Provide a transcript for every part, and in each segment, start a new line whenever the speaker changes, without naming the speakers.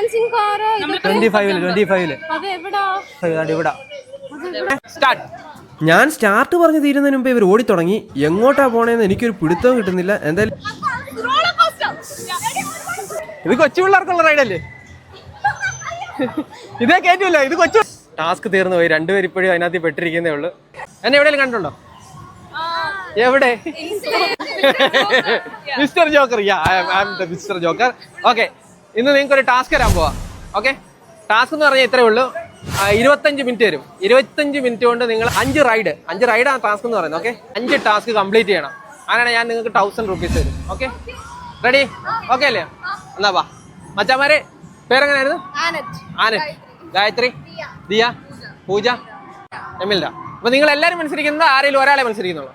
Dancing car
twenty ഫൈവിൽ twenty
ഫൈവിൽ
ഇവിടെ സ്റ്റാർട്ട്
ഞാൻ സ്റ്റാർട്ട് പറഞ്ഞു തീരുന്നതിന് മുമ്പ് ഇവർ ഓടി തുടങ്ങി. എങ്ങോട്ടാ പോണേന്ന് എനിക്കൊരു പിടുത്തവും കിട്ടുന്നില്ല. എന്തായാലും
ഇത് കൊച്ചു പിള്ളേർക്കുള്ള റൈഡല്ലേ ഇതേ കയറ്റുമല്ലോ ഇത് കൊച്ചു ടാസ്ക് തീർന്നു പോയി. രണ്ടുപേരും ഇപ്പോഴും അതിനകത്ത് പെട്ടിരിക്കുന്നേ ഉള്ളൂ. എന്നെ എവിടെയെങ്കിലും കണ്ടുണ്ടോ എവിടെ? Mister Joker mister Joker okay ഇന്ന് നിങ്ങൾക്ക് ഒരു ടാസ്ക് തരാൻ പോവാം. ഓക്കെ ടാസ്ക് എന്ന് പറഞ്ഞാൽ ഇത്രയേ ഉള്ളൂ. ഇരുപത്തഞ്ച് മിനിറ്റ് വരും. ഇരുപത്തഞ്ച് മിനിറ്റ് കൊണ്ട് നിങ്ങൾ അഞ്ച് റൈഡ് അഞ്ച് റൈഡാണ് ടാസ്ക് എന്ന് പറയുന്നത് ഓക്കെ അഞ്ച് ടാസ്ക് കംപ്ലീറ്റ് ചെയ്യണം. അങ്ങനെയാണ് ഞാൻ നിങ്ങൾക്ക് തൗസൻഡ് റുപ്പീസ് തരും ഓക്കെ റെഡി ഓക്കെ അല്ലേ? എന്നാ വാ? മച്ചാമാരെ പേരെങ്ങനെയായിരുന്നു ആനറ്റ് ഗായത്രി ദിയ പൂജ എമിൽഡ. അപ്പൊ നിങ്ങൾ എല്ലാവരും മത്സരിക്കുന്നത് ആരെങ്കിലും ഒരാളെ മത്സരിക്കുന്നുള്ളൂ.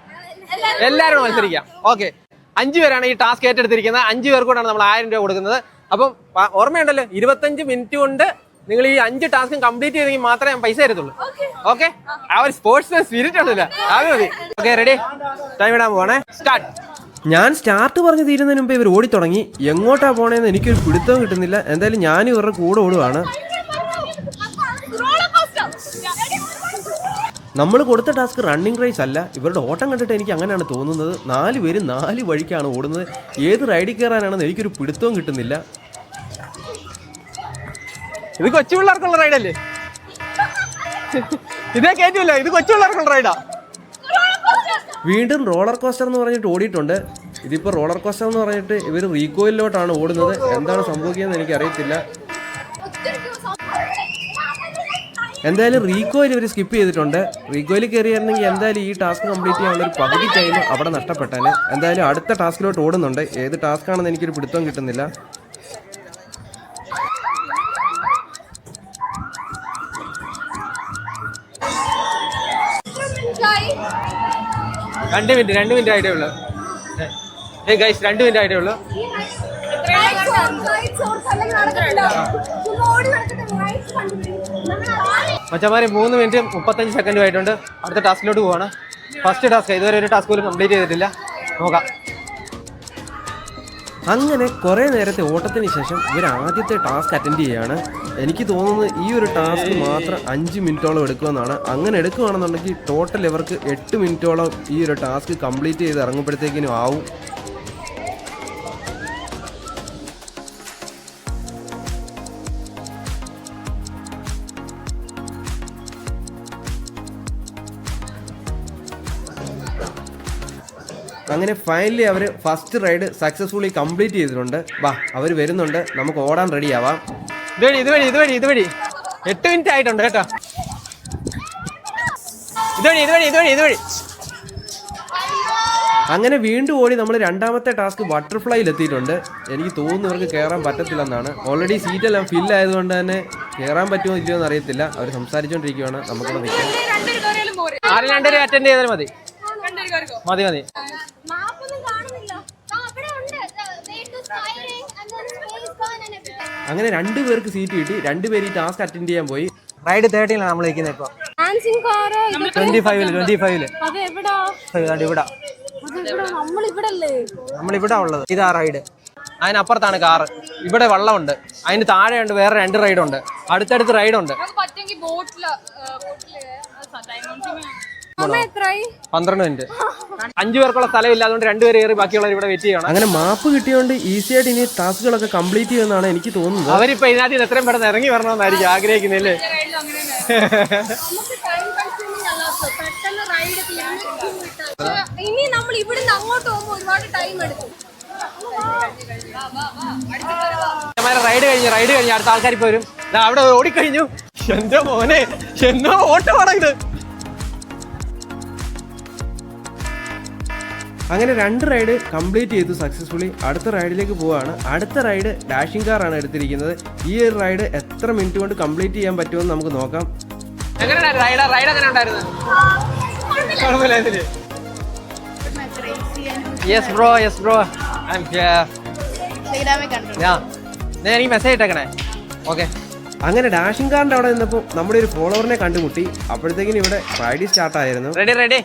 എല്ലാവരും മത്സരിക്കാം. ഓക്കെ അഞ്ചു പേരാണ് ഈ ടാസ്ക് ഏറ്റെടുത്തിരിക്കുന്നത്. അഞ്ചു പേർക്കൂടാണ് നമ്മൾ ആയിരം രൂപ കൊടുക്കുന്നത്. അപ്പം ഓർമ്മയുണ്ടല്ലോ ഇരുപത്തഞ്ച് മിനിറ്റ് കൊണ്ട് നിങ്ങൾ ഈ അഞ്ച് ടാസ്കും കംപ്ലീറ്റ് ചെയ്തെങ്കിൽ മാത്രമേ ഞാൻ പൈസ തരത്തുള്ളൂ. ഓക്കെ ആ ഒരു സ്പോർട്സ് സ്പിരിറ്റ് ഉണ്ടല്ലോ. അത് മതി. ഓക്കെ റെഡി ടൈം ഇടാൻ പോവാണേ. സ്റ്റാർട്ട്
ഞാൻ സ്റ്റാർട്ട് പറഞ്ഞു തീരുന്നതിന് മുമ്പ് ഇവർ ഓടി തുടങ്ങി എങ്ങോട്ടാ പോണേന്ന് എനിക്കൊരു പിടുത്തവും കിട്ടുന്നില്ല. എന്തായാലും ഞാൻ ഇവരുടെ കൂടെ ഓടുവാണ്. നമ്മൾ കൊടുത്ത ടാസ്ക് റണ്ണിങ് റേസ് അല്ല. ഇവരുടെ ഓട്ടം കണ്ടിട്ട് എനിക്ക് അങ്ങനെയാണ് തോന്നുന്നത്. നാല് പേര് നാല് വഴിക്കാണ് ഓടുന്നത്. ഏത് റൈഡിൽ കയറാനാണെന്ന് എനിക്കൊരു പിടുത്തവും കിട്ടുന്നില്ല.
ഇത് കൊച്ചു പിള്ളേർക്കുള്ള റൈഡല്ലേ ഇതേ കേട്ടില്ല ഇത് കൊച്ചു പിള്ളേർക്കുള്ള റൈഡാ
വീണ്ടും റോളർ കോസ്റ്റർ എന്ന് പറഞ്ഞിട്ട് ഓടിയിട്ടുണ്ട്. ഇതിപ്പോൾ റോളർ കോസ്റ്റർ എന്ന് പറഞ്ഞിട്ട് ഇവർ റീകോയിലോട്ടാണ് ഓടുന്നത്. എന്താണ് സംഭവിക്കുകയെന്ന് എനിക്കറിയത്തില്ല. എന്തായാലും റീകോയിൽ ഇവർ സ്കിപ്പ് ചെയ്തിട്ടുണ്ട് റീകോയിൽ കയറിയായിരുന്നെങ്കിൽ എന്തായാലും ഈ ടാസ്ക് കംപ്ലീറ്റ് ചെയ്യാനുള്ള ഒരു പകുതി ടൈം അവിടെ നഷ്ടപ്പെട്ടേനെ എന്തായാലും അടുത്ത ടാസ്കിലോട്ട് ഓടുന്നുണ്ട് ഏത് ടാസ്ക് ആണെന്ന് എനിക്കൊരു പിടുത്തം കിട്ടുന്നില്ല
രണ്ട് മിനിറ്റ് രണ്ട് മിനിറ്റ് ആയിട്ടേ ഉള്ളൂ ഏ ഗൈസ് രണ്ട് മിനിറ്റ് ആയിട്ടേ ഉള്ളൂ മച്ചന്മാരെ മൂന്ന് മിനിറ്റ് മുപ്പത്തഞ്ച് സെക്കൻഡും ആയിട്ടുണ്ട്. അടുത്ത ടാസ്കിലോട്ട് പോവാണ്. ഫസ്റ്റ് ടാസ്ക് ഇതുവരെ ഒരു ടാസ്ക് പോലും കംപ്ലീറ്റ് ചെയ്തിട്ടില്ല. നോക്കാം.
അങ്ങനെ കുറേ നേരത്തെ ഓട്ടത്തിന് ശേഷം ഇവർ ആദ്യത്തെ ടാസ്ക് അറ്റൻഡ് ചെയ്യുകയാണ് എനിക്ക് തോന്നുന്നത് ഈ ഒരു ടാസ്ക് മാത്രം അഞ്ച് മിനിറ്റോളം എടുക്കുമെന്നാണ്. അങ്ങനെ എടുക്കുകയാണെന്നുണ്ടെങ്കിൽ ടോട്ടൽ ഇവർക്ക് എട്ട് മിനിറ്റോളം ഈ ഒരു ടാസ്ക് കംപ്ലീറ്റ് ചെയ്ത് ഇറങ്ങുമ്പോഴത്തേക്കിനും ആവും. അങ്ങനെ ഫൈനലി അവർ ഫസ്റ്റ് റൈഡ് സക്സസ്ഫുള്ളി കംപ്ലീറ്റ് ചെയ്തിട്ടുണ്ട്. വാ അവർ വരുന്നുണ്ട്. നമുക്ക് ഓടാൻ റെഡി ആവാം.
ഇതുവഴി ഇതുവഴി ഇതുവഴി ഇതുവഴി എട്ട് മിനിറ്റ് ആയിട്ടുണ്ട് കേട്ടോ. ഇതുവഴി ഇതുവഴി ഇതുവഴി ഇതുവഴി
അങ്ങനെ വീണ്ടും ഓടി നമ്മൾ രണ്ടാമത്തെ ടാസ്ക് ബട്ടർഫ്ലൈയിൽ എത്തിയിട്ടുണ്ട്. എനിക്ക് തോന്നുന്നു ഇവർക്ക് കയറാൻ പറ്റത്തില്ലെന്നാണ്. ഓൾറെഡി സീറ്റെല്ലാം ഫിൽ ആയതുകൊണ്ട് തന്നെ കയറാൻ പറ്റുമോ ഇല്ലയോ എന്ന് അറിയത്തില്ല. അവർ സംസാരിച്ചുകൊണ്ടിരിക്കുകയാണ് നമുക്ക് നിൽക്കാം.
ആരും രണ്ടുപേരും അറ്റൻഡ് ചെയ്താൽ മതി. മതി മതി.
അങ്ങനെ രണ്ടു പേർക്ക് സീറ്റ് കിട്ടി. രണ്ടുപേര് ഈ ടാസ്ക് അറ്റൻഡ് ചെയ്യാൻ പോയി.
റൈഡ് തേർട്ടീനിലാണ് നമ്മൾ ഇരിക്കുന്നത് ഇപ്പോൾ ട്വന്റി ഫൈവിൽ ട്വന്റി
ഫൈവിൽ
ഇവിടെ.
നമ്മളിവിടെ
ഉള്ളത്. ഇതാ റൈഡ് അതിനപ്പുറത്താണ് കാറ് ഇവിടെ വെള്ളമുണ്ട്. അതിന് താഴെയുണ്ട് വേറെ രണ്ട് റൈഡുണ്ട് അടുത്തടുത്ത് റൈഡുണ്ട് പന്ത്രണ്ട് മിനിറ്റ്. അഞ്ചു പേർക്കുള്ള സ്ഥലം ഇല്ലാതുകൊണ്ട് രണ്ടുപേരെ കയറി ബാക്കിയുള്ളവർ ഇവിടെ വെയിറ്റ് ചെയ്യണം.
അങ്ങനെ മാപ്പ് കിട്ടിയോണ്ട് ഈസി ആയിട്ട് ഇനി ടാസ്കുകളൊക്കെ കംപ്ലീറ്റ് ചെയ്യുമെന്നാണ് എനിക്ക് തോന്നുന്നത്.
അവരിപ്പോ ഇതിനകത്ത് എത്രയും പെട്ടെന്ന് ഇറങ്ങി വരണമെന്നായിരിക്കും ആഗ്രഹിക്കുന്നില്ലേ
നമുക്ക് ടൈം പെട്ടെന്ന് റൈഡ് ഇനി നമ്മൾ ഇവിടുന്ന് അങ്ങോട്ട് പോകുമ്പോൾ ഒരുപാട് ടൈം എടുക്കും.
റൈഡ് കഴിഞ്ഞു റൈഡ് കഴിഞ്ഞു അടുത്ത ആൾക്കാർ പോരും അവിടെ ഓടിക്കഴിഞ്ഞു. എന്റെ മോനെ എന്നോ ഓട്ടമാണ് ഇത്?
അങ്ങനെ രണ്ട് റൈഡ് കംപ്ലീറ്റ് ചെയ്തു സക്സസ്ഫുള്ളി അടുത്ത റൈഡിലേക്ക് പോവുകയാണ്. അടുത്ത റൈഡ് ഡാഷിംഗ് കാറാണ് ആണ് എടുത്തിരിക്കുന്നത്. ഈ ഒരു റൈഡ് എത്ര മിനിറ്റ് കൊണ്ട് കംപ്ലീറ്റ് ചെയ്യാൻ പറ്റുമെന്ന് നമുക്ക് നോക്കാം.
യെസ് ബ്രോ യെസ് ബ്രോ ഞാൻ എനിക്ക് മെസ്സേജ് ഇട്ടേക്കണേ. ഓക്കെ
അങ്ങനെ ഡാഷിംഗ് കാറിന്റെ അവിടെ നിന്നപ്പോൾ നമ്മുടെ ഒരു ഫോളോവറിനെ കണ്ടുമുട്ടി. അപ്പോഴത്തേക്കിനും ഇവിടെ റൈഡ് സ്റ്റാർട്ട് ആയിരുന്നു.
റെഡി റെഡി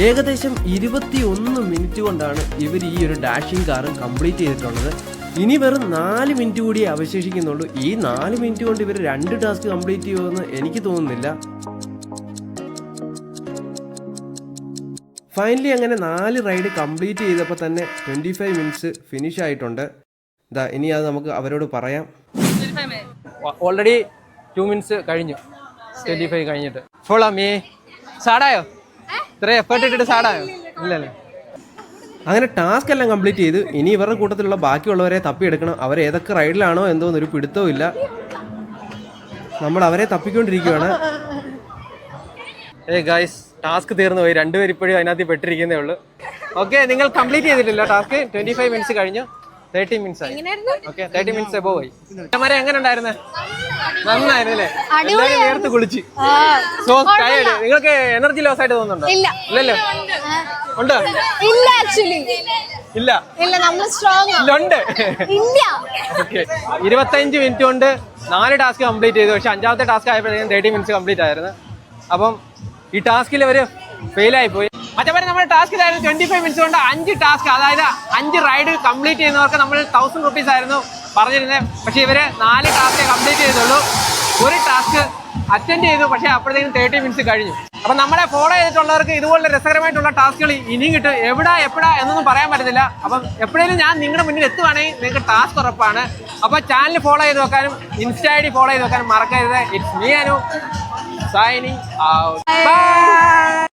ഏകദേശം ഇരുപത്തി ഒന്ന് മിനിറ്റ് കൊണ്ടാണ് ഇവർ ഈ ഒരു ഡാഷിംഗ് കാർ കംപ്ലീറ്റ് ചെയ്തിട്ടുള്ളത്. ഇനി വെറും നാല് മിനിറ്റ് കൂടിയേ അവശേഷിക്കുന്നുള്ളൂ. ഈ നാല് മിനിറ്റ് കൊണ്ട് ഇവർ രണ്ട് ടാസ്ക് കംപ്ലീറ്റ് ചെയ്യുമെന്ന് എനിക്ക് തോന്നുന്നില്ല. ഫൈനലി അങ്ങനെ നാല് റൈഡ് കംപ്ലീറ്റ് ചെയ്തപ്പോൾ തന്നെ ട്വന്റി ഫൈവ് മിനിറ്റ്സ് ഫിനിഷ് ആയിട്ടുണ്ട്. ഇതാ ഇനി അത് നമുക്ക് അവരോട് പറയാം.
ഓൾറെഡി ടു മിനിറ്റ്സ് കഴിഞ്ഞു. ട്വന്റി ഫൈവ് കഴിഞ്ഞിട്ട്. Follow me. സാടായോ ഇത്ര എഫേർട്ട് ഇട്ടിട്ട് സാഡായോ ഇല്ലല്ലേ.
അങ്ങനെ ടാസ്ക് എല്ലാം കംപ്ലീറ്റ് ചെയ്ത് ഇനി ഇവരുടെ കൂട്ടത്തിലുള്ള ബാക്കിയുള്ളവരെ തപ്പിയെടുക്കണം. അവർ ഏതൊക്കെ റൈഡിലാണോ എന്തോന്ന് ഒരു പിടുത്തവും ഇല്ല. നമ്മൾ അവരെ തപ്പിക്കൊണ്ടിരിക്കുകയാണ്
ഏ ഗൈസ് ടാസ്ക് തീർന്നു പോയി. രണ്ടുപേർ ഇപ്പോഴും അതിനകത്ത് പെട്ടിരിക്കുന്നേ ഉള്ളൂ. ഓക്കെ നിങ്ങൾ കംപ്ലീറ്റ് ചെയ്തിട്ടില്ല ടാസ്ക് ട്വന്റി ഫൈവ് മിനിറ്റ്സ് കഴിഞ്ഞു. തേർട്ടി മിനിറ്റ്സ് ആയി. ഓക്കെ തേർട്ടി മിനിറ്റ്സ് എബോ പോയി മരം എങ്ങനെ ഉണ്ടായിരുന്നേ? നേരത്തെ കുളിച്ച്. സോ ടയർഡ് നിങ്ങൾക്ക് എനർജി ലോസ് ആയിട്ട് തോന്നുന്നുണ്ടോ?
ഇല്ല.
ഇല്ലല്ലോ? ഉണ്ടോ?
ഇല്ല ആക്ച്വലി
ഇല്ല.
ഇല്ല നമ്മൾ സ്ട്രോങ്
ഉണ്ട്
ഇല്ല.
ഓക്കെ ഇരുപത്തഞ്ച് മിനിറ്റ് കൊണ്ട് നാല് ടാസ്ക് കംപ്ലീറ്റ് ചെയ്തു. പക്ഷെ അഞ്ചാമത്തെ ടാസ്ക് ആയപ്പോഴത്തേക്കും തേർട്ടി മിനിറ്റ്സ് കംപ്ലീറ്റ് ആയിരുന്നു. അപ്പം ഈ ടാസ്കിൽ അവർ ഫെയിലായി പോയി മറ്റേ നമ്മുടെ ടാസ്ക് ഇതായിരുന്നു ട്വന്റി ഫൈവ് മിനിറ്റ്സ് കൊണ്ട് അഞ്ച് ടാസ്ക് അതായത് അഞ്ച് റൈഡ് കംപ്ലീറ്റ് ചെയ്യുന്നവർക്ക് നമ്മൾ തൗസൻഡ് റുപ്പീസ് ആയിരുന്നു പറഞ്ഞിരുന്നത്. പക്ഷേ ഇവർ നാല് ടാസ്ക് കംപ്ലീറ്റ് ചെയ്തുള്ളൂ. ഒരു ടാസ്ക് അറ്റൻഡ് ചെയ്തു പക്ഷേ അപ്പോഴത്തേക്കും തേർട്ടി മിനിറ്റ്സ് കഴിഞ്ഞു. അപ്പൊ നമ്മളെ ഫോളോ ചെയ്തിട്ടുള്ളവർക്ക് ഇതുപോലെ രസകരമായിട്ടുള്ള ടാസ്കുകൾ ഇനിയും കിട്ടും. എവിടാ എപ്പോഴാ എന്നൊന്നും പറയാൻ പറ്റത്തില്ല. അപ്പം എപ്പോഴേലും ഞാൻ നിങ്ങളുടെ മുന്നിൽ എത്തുവാണെങ്കിൽ നിങ്ങൾക്ക് ടാസ്ക് ഉറപ്പാണ്. അപ്പോൾ ചാനൽ ഫോളോ ചെയ്ത് വെക്കാനും ഇൻസ്റ്റ ഐ ഡി ഫോളോ ചെയ്ത് വെക്കാനും മറക്കരുത്. It's me Anu signing bye